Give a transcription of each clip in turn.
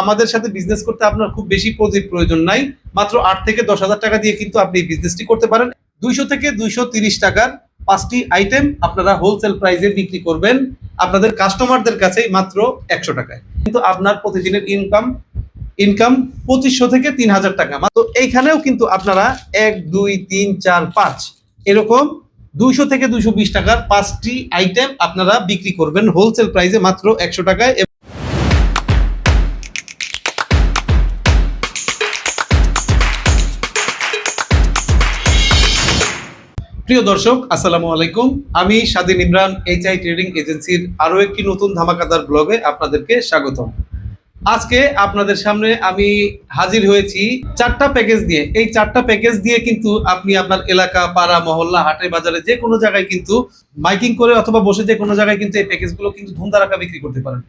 আমাদের সাথে বিজনেস করতে আপনার খুব বেশি পুঁজির প্রয়োজন নাই। মাত্র আট থেকে দশ হাজার টাকা দিয়ে কিন্তু আপনি বিজনেসটি করতে পারেন। দুইশো থেকে দুইশো তিরিশ টাকার পাঁচটি আইটেম আপনারা হোলসেল প্রাইসে বিক্রি করবেন আপনাদের কাস্টমারদের কাছে মাত্র একশো টাকায়। কিন্তু আপনার প্রতিদিনের ইনকাম ইনকাম পঁচিশশো থেকে তিন হাজার টাকা। তো এইখানেও কিন্তু আপনারা এক, দুই, তিন, চার, পাঁচ এরকম দুইশো থেকে দুইশো বিশ টাকার পাঁচটি আইটেম আপনারা বিক্রি করবেন হোলসেল প্রাইসে মাত্র একশো টাকায়। প্রিয় দর্শক, আসসালামু আলাইকুম। আমি স্বাধীন ইমরান এইচ আই ট্রেডিং এজেন্সির আরও একটি নতুন ধামাকাদার ব্লগে আপনাদেরকে স্বাগতম। আজকে আপনাদের সামনে আমি হাজির হয়েছি চারটা প্যাকেজ দিয়ে এই চারটা প্যাকেজ দিয়ে কিন্তু আপনি আপনার এলাকা, পাড়া, মহল্লা, হাটে, বাজারে যে কোনো জায়গায় কিন্তু মাইকিং করে অথবা বসে যে কোনো জায়গায় কিন্তু এই প্যাকেজগুলো কিন্তু ধুমধারাকা বিক্রি করতে পারেন।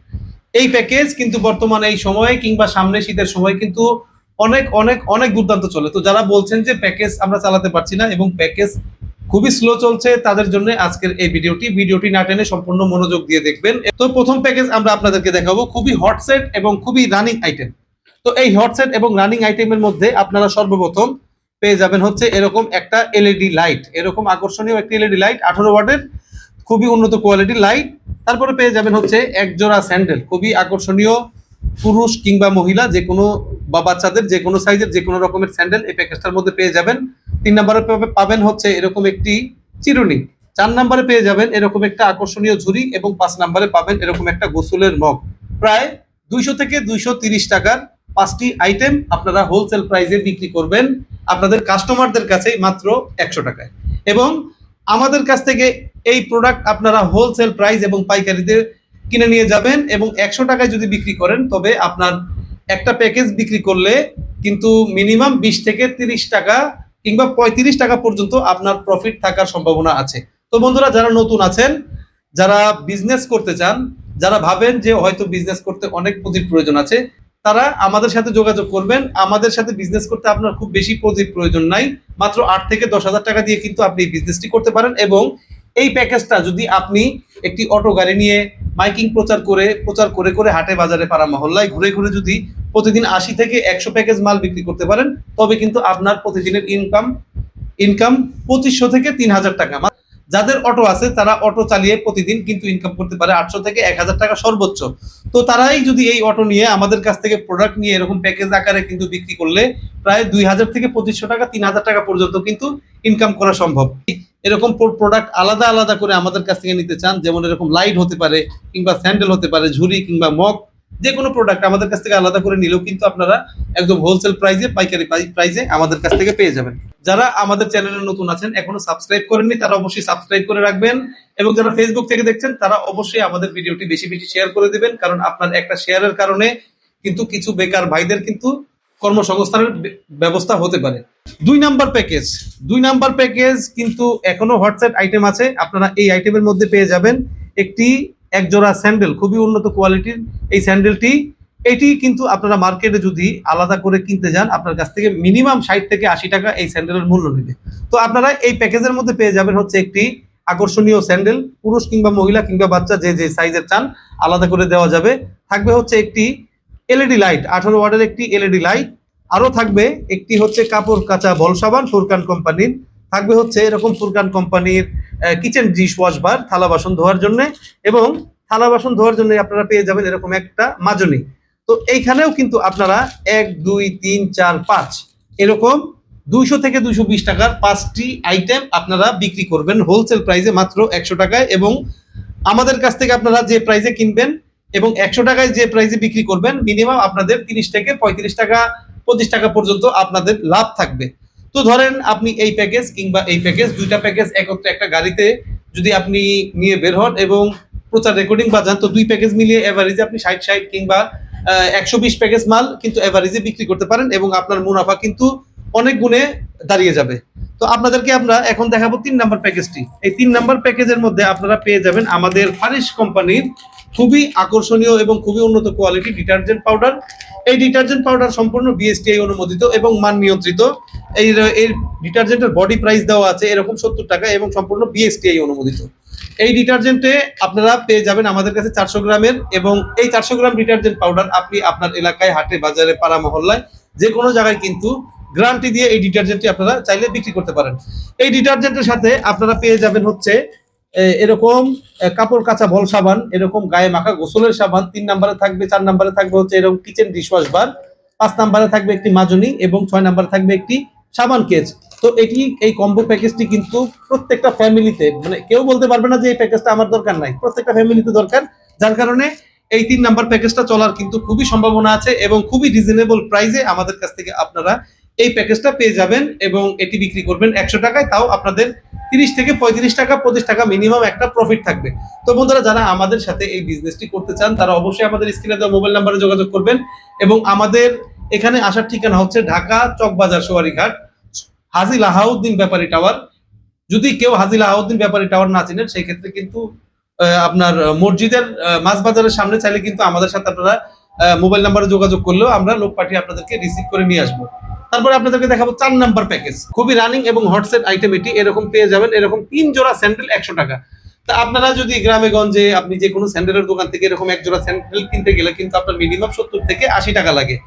এই প্যাকেজ কিন্তু বর্তমানে এই সময়ে কিংবা সামনে শীতের সময় কিন্তু অনেক অনেক অনেক দুর্দান্ত চলে। তো যারা বলছেন যে প্যাকেজ আমরা চালাতে পারছি না এবং প্যাকেজ খুবই স্লো চলছে তাদের জন্য আজকের এই ভিডিওটি। ভিডিওটি না টেনে সম্পূর্ণ মনোযোগ দিয়ে দেখবেন। তো প্রথম প্যাকেজ আমরা আপনাদেরকে দেখাবো, খুবই হট সেট এবং খুবই রানিং আইটেম তো এই হট সেট এবং রানিং আইটেমের মধ্যে আপনারা সর্বপ্রথম পেয়ে যাবেন হচ্ছে এরকম একটা এলইডি লাইট এরকম আকর্ষণীয় একটি এলইডি লাইট আঠারো ওয়াটের, খুবই উন্নত কোয়ালিটির লাইট তারপরে পেয়ে যাবেন হচ্ছে এক জোড়া স্যান্ডেল খুবই আকর্ষণীয় পুরুষ কিংবা মহিলা যে কোনো বা বাচ্চাদের যে কোনো সাইজের যে কোনো রকমের স্যান্ডেল এই প্যাকেজটার মধ্যে পেয়ে যাবেন। তিন নম্বরে পাবেন হচ্ছে এরকম একটি চিরুনি। চার নম্বরে পেয়ে যাবেন এরকম একটা আকর্ষণীয় ঝুড়ি এবং পাঁচ নম্বরে পাবেন এরকম একটা গোসলের মগ। প্রায় দুইশো থেকে দুইশো তিরিশ টাকার পাঁচটি আইটেম আপনারা হোলসেল প্রাইসে বিক্রি করবেন আপনাদের কাস্টমারদের কাছে মাত্র একশো টাকায়। এবং আমাদের কাছ থেকে এই প্রোডাক্ট আপনারা হোলসেল প্রাইস এবং পাইকারিতে কিনে নিয়ে যাবেন এবং একশো টাকায় যদি বিক্রি করেন, তবে আপনার একটা প্যাকেজ বিক্রি করলে কিন্তু মিনিমাম বিশ থেকে তিরিশ টাকা কিংবা পঁয়ত্রিশ টাকা পর্যন্ত আপনার প্রফিট থাকার সম্ভাবনা আছে। তো বন্ধুরা, যারা নতুন আছেন, যারা বিজনেস করতে চান, যারা ভাবেন যে হয়তো বিজনেস করতে অনেক পুঁজির প্রয়োজন আছে, তারা আমাদের সাথে যোগাযোগ করবেন। আমাদের সাথে বিজনেস করতে আপনার খুব বেশি পুঁজির প্রয়োজন নাই। মাত্র আট থেকে দশ হাজার টাকা দিয়ে কিন্তু আপনি এই বিজনেসটি করতে পারেন এবং এই প্যাকেজটা যদি আপনি একটি অটো গাড়ি নিয়ে মাইকিং প্রচার করে প্রচার করে করে হাটে বাজারে পাড়া মহল্লায় ঘুরে ঘুরে যদি প্রতিদিন আশি থেকে একশো প্যাকেজ মাল বিক্রি করতে পারেন, তবে কিন্তু আপনার প্রতিদিনের ইনকাম ইনকাম পঁচিশশো থেকে তিন হাজার টাকা। যাদের অটো আছে, তারা অটো চালিয়ে প্রতিদিন কিন্তু ইনকাম করতে পারে আটশো থেকে এক হাজার টাকা সর্বোচ্চ। তো তারাই যদি এই অটো নিয়ে আমাদের কাছ থেকে প্রোডাক্ট নিয়ে এরকম প্যাকেজ আকারে কিন্তু বিক্রি করলে প্রায় দুই হাজার থেকে পঁচিশশো টাকা, তিন হাজার টাকা পর্যন্ত কিন্তু ইনকাম করা সম্ভব। এরকম প্রোডাক্ট আলাদা আলাদা করে আমাদের কাছ থেকে নিতে চান, যেমন এরকম লাইট হতে পারে কিংবা স্যান্ডেল হতে পারে, ঝুড়ি কিংবা মগ যে কোনো প্রোডাক্ট আমাদের কাছ থেকে আলাদা করে নিলেও কিন্তু আপনারা একদম হোলসেল প্রাইসে পাইকারি প্রাইসে আমাদের কাছ থেকে পেয়ে যাবেন। যারা আমাদের চ্যানেলে নতুন আছেন, এখনও সাবস্ক্রাইব করেননি, তারা অবশ্যই সাবস্ক্রাইব করে রাখবেন এবং যারা ফেসবুক থেকে দেখছেন, তারা অবশ্যই আমাদের ভিডিওটি বেশি বেশি শেয়ার করে দিবেন, কারণ আপনার একটা শেয়ারের কারণে কিন্তু কিছু বেকার ভাইদের কিন্তু কর্মসংস্থানের ব্যবস্থা হতে পারে। দুই নাম্বার প্যাকেজ দুই নাম্বার প্যাকেজ কিন্তু এখনও হোয়াটসঅ্যাপ আইটেম আছে, আপনারা এই আইটেমের মধ্যে পেয়ে যাবেন একটি এক জোড়া স্যান্ডেল, খুবই উন্নত কোয়ালিটির এই স্যান্ডেলটি। এটি কিন্তু আপনারা মার্কেটে যদি আলাদা করে কিনতে যান, আপনার কাছ থেকে মিনিমাম ষাট থেকে আশি টাকা এই স্যান্ডেলের মূল্য নেবে। তো আপনারা এই প্যাকেজের মধ্যে পেয়ে যাবেন হচ্ছে একটি আকর্ষণীয় স্যান্ডেল, পুরুষ কিংবা মহিলা কিংবা বাচ্চা যে যে সাইজের চান, আলাদা করে দেওয়া যাবে। থাকবে হচ্ছে একটি এলইডি লাইট, আঠারো ওয়ার্ডের একটি এলইডি লাইট। আরও থাকবে একটি হচ্ছে কাপড় কাচা বল সাবান, ফুরকান কোম্পানির। থাকবে হচ্ছে এরকম ফুরকান কোম্পানির কিচেন ডিশ ওয়াশ বার থালা বাসন ধোয়ার জন্য এবং থালা বাসন ধোয়ার জন্য আপনারা পেয়ে যাবেন এরকম একটা মাজনি। তো এইখানেও কিন্তু আপনারা এক, দুই, তিন, চার, পাঁচ এরকম দুইশো থেকে দুইশো বিশ টাকার পাঁচটি আইটেম আপনারা বিক্রি করবেন হোলসেল প্রাইসে মাত্র একশো টাকায় এবং আমাদের কাছ থেকে আপনারা যে প্রাইসে কিনবেন এবং একশো টাকায় যে প্রাইসে বিক্রি করবেন মিনিমাম আপনাদের তিরিশ থেকে পঁয়ত্রিশ টাকা, পঁচিশ টাকা পর্যন্ত আপনাদের লাভ থাকবে। তো ধরেন আপনি এই প্যাকেজ কিংবা এই প্যাকেজ দুইটা প্যাকেজ একত্রে একটা গাড়িতে যদি আপনি নিয়ে বের হন এবং প্রচার রেকর্ডিং বাজান, তো দুই প্যাকেজ মিলিয়ে এভারেজে আপনি ষাট ষাট কিংবা একশো বিশ প্যাকেজ মাল কিন্তু এভারেজে বিক্রি করতে পারেন এবং আপনার মুনাফা কিন্তু অনেক গুণে দাঁড়িয়ে যাবে। তো আপনাদেরকে আমরা এখন দেখাবো তিন নাম্বার প্যাকেজটি। এই তিন নাম্বার প্যাকেজের মধ্যে আপনারা পেয়ে যাবেন আমাদের ফারিস কোম্পানির খুবই আকর্ষণীয় এবং খুবই উন্নত কোয়ালিটি ডিটারজেন্ট পাউডার। এই ডিটারজেন্ট পাউডার সম্পূর্ণ বিএসটিআই অনুমোদিত এবং মান নিয়ন্ত্রিত। এই এই ডিটারজেন্টের বডি প্রাইস দেওয়া আছে এরকম সত্তর টাকা এবং সম্পূর্ণ বিএসটিআই অনুমোদিত। এই ডিটারজেন্টে আপনারা পেয়ে যাবেন আমাদের কাছে চারশো গ্রামের এবং এই চারশো গ্রাম ডিটারজেন্ট পাউডার আপনি আপনার এলাকায়, হাটে, বাজারে, পাড়া মহল্লায় যে কোনো জায়গায় কিন্তু গ্যারান্টি দিয়ে এই ডিটারজেন্টটি আপনারা চাইলে বিক্রি করতে পারেন। এই ডিটারজেন্টের সাথে আপনারা পেয়ে যাবেন হচ্ছে এরকম কাপড় কাচা বল সাবান, এরকম গায়ে মাখা গোসলের সাবান, তিন নম্বরে থাকবে, চার নম্বরে থাকবে হচ্ছে এরকম কিচেন ডিশওয়াশ বার পাঁচ নম্বরে থাকবে একটি মাজনি এবং ছয় নম্বরে থাকবে একটি সাবান কেজ। তো এটি, এই কম্বো প্যাকেজটি কিন্তু প্রত্যেকটা ফ্যামিলিতে মানে কেউ বলতে পারবে না যে এই প্যাকেজটা আমার দরকার নাই। প্রত্যেকটা ফ্যামিলিতে দরকার, যার কারণে এই তিন নাম্বার প্যাকেজটা চলার কিন্তু খুবই সম্ভাবনা আছে এবং খুবই রিজনেবল প্রাইসে আমাদের কাছ থেকে আপনারা এই প্যাকেজটা পেয়ে যাবেন এবং এটি বিক্রি করবেন একশো টাকায়, তাও আপনাদের তিরিশ থেকে পঁয়ত্রিশ টাকা, পঁচিশ টাকা মিনিমাম একটা প্রফিট থাকবে। তো বন্ধুরা, যারা আমাদের সাথে এই বিজনেসটি করতে চান, তারা অবশ্যই আমাদের স্ক্রিনে দেওয়া মোবাইল নাম্বারে যোগাযোগ করবেন এবং আমাদের এখানে আসার ঠিকানা হচ্ছে ঢাকা চকবাজার সোয়ারিঘাট হাজি লাহাউদ্দিন ব্যাপারী টাওয়ার যদি কেউ হাজি লাহাউদ্দিন ব্যাপারী টাওয়ার না চিনেন সেই ক্ষেত্রে কিন্তু আপনার মসজিদের মাছ বাজারের সামনে চাইলে কিন্তু আমাদের সাথে আপনারা মোবাইল নাম্বারে যোগাযোগ করলেও আমরা লোক পাঠিয়ে আপনাদেরকে রিসিভ করে নিয়ে আসব। তারপরে আপনাদেরকে দেখাবো চার নাম্বার প্যাকেজ খুবই রানিং এবং হটসেট আইটেম এটি এরকম পেয়ে যাবেন, এরকম তিন জোড়া স্যান্ডেল একশো টাকা। তা আপনারা যদি গ্রামে গঞ্জে আপনি যে কোনো স্যান্ডেলের দোকান থেকে এরকম এক জোড়া স্যান্ডেল কিনতে গেলে কিন্তু আপনার মিনিমাম সত্তর থেকে আশি টাকা লাগে।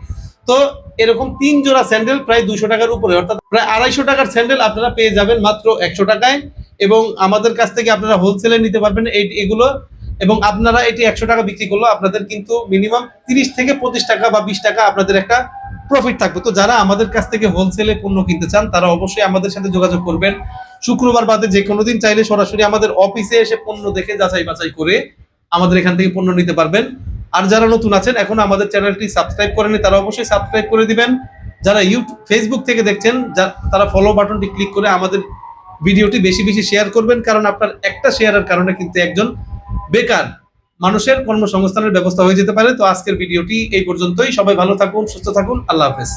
তো এরকম তিন জোড়া স্যান্ডেল প্রায় দুশো টাকার উপরে, অর্থাৎ প্রায় আড়াইশো টাকার স্যান্ডেল আপনারা পেয়ে যাবেন মাত্র একশো টাকায়। এবং আমাদের কাছ থেকে আপনারা হোলসেলে নিতে পারবেন এই- এগুলো। এবং আপনারা এটি একশো টাকা বিক্রি করল আপনাদের কিন্তু মিনিমাম তিরিশ থেকে পঁচিশ টাকা বা বিশ টাকা আপনাদের একটা প্রফিট থাকবে। তো যারা আমাদের কাছ থেকে হোলসেলে পণ্য কিনতে চান, তারা অবশ্যই আমাদের সাথে যোগাযোগ করবেন। শুক্রবার বাদে যে কোনো দিন চাইলে সরাসরি আমাদের অফিসে এসে পণ্য দেখে যাচাই বাছাই করে আমাদের এখান থেকে পণ্য নিতে পারবেন। আর যারা নতুন আছেন, এখন আমাদের চ্যানেলটি সাবস্ক্রাইব করেনি তারা অবশ্যই সাবস্ক্রাইব করে দিবেন। যারা ইউটিউব ফেসবুক থেকে দেখছেন তারা ফলো বাটনটি ক্লিক করে আমাদের ভিডিওটি বেশি বেশি শেয়ার করবেন, কারণ আপনার একটা শেয়ারের কারণে কিন্তু একজন বেকার মানুষের কর্মসংস্থানের ব্যবস্থা হয়ে যেতে পারে। তো আজকের ভিডিওটি এই পর্যন্তই। সবাই ভালো থাকুন, সুস্থ থাকুন। আল্লাহ হাফেজ।